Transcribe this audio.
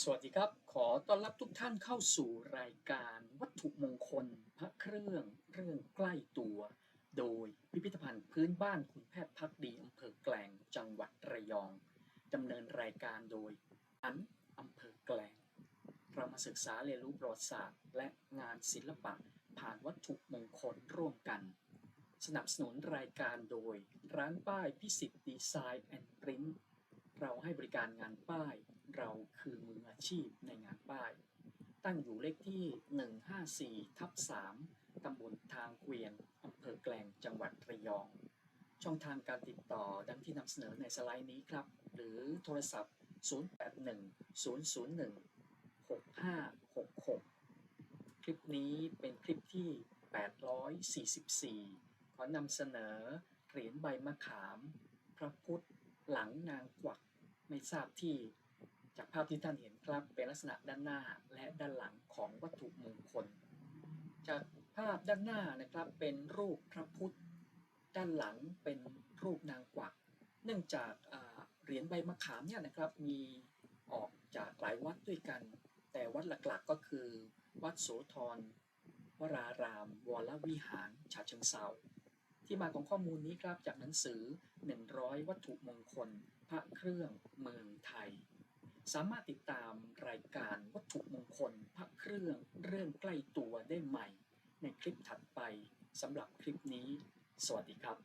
สวัสดีครับ ขอต้อนรับทุกท่านเข้าสู่รายการวัตถุมงคล พระเครื่องเรื่องใกล้ตัว โดยพิพิธภัณฑ์พื้นบ้านคุณแพทย์พักดีอำเภอแกลงจังหวัดระยองดำเนินรายการโดยอันอำเภอแกลงเรามาศึกษาเรียนรู้ประวัติศาสตร์ และงานศิลปะผ่านวัตถุมงคลร่วมกัน สนับสนุนรายการโดย ร้านป้ายพิสิทธิ์ดีไซน์แอนด์ปริ้นเราให้บริการงานป้าย เราคือมื ชีพในงานป้าย ตั้งอยู่เลขที่ 154 ทับ 3 ตำบลทางเกวียน อำเภอแกลง จังหวัดระยอง ช่องทางการติดต่อดังที่นำเสนอในสไลด์นี้ครับ หรือโทรศัพท์ 081 001 6566 คลิปนี้เป็นคลิปที่ 844 ขอนำเสนอเหรียญใบมะขาม พระพุทธหลังนางกวัก ไม่ทราบที่ จากภาพที่ท่านเห็นครับเป็นลักษณะด้านหน้าและด้านหลังของวัตถุมงคล จากภาพด้านหน้านะครับเป็นรูปพระพุทธ ด้านหลังเป็นรูปนางกวัก เนื่องจากเหรียญใบมะขามเนี่ยนะครับมีออกจากหลายวัดด้วยกัน แต่วัดหลักๆก็คือ วัดโสธรวราราม วรวิหารฉะเชิงเซาที่มาของข้อมูลนี้ครับจากหนังสือ 100 วัตถุมงคล พระเครื่องเมืองไทย สามารถติดตามรายการวัตถุมงคลพระเครื่องเรื่องใกล้ตัวได้ใหม่ ในคลิปถัดไปสำหรับคลิปนี้ สวัสดีครับ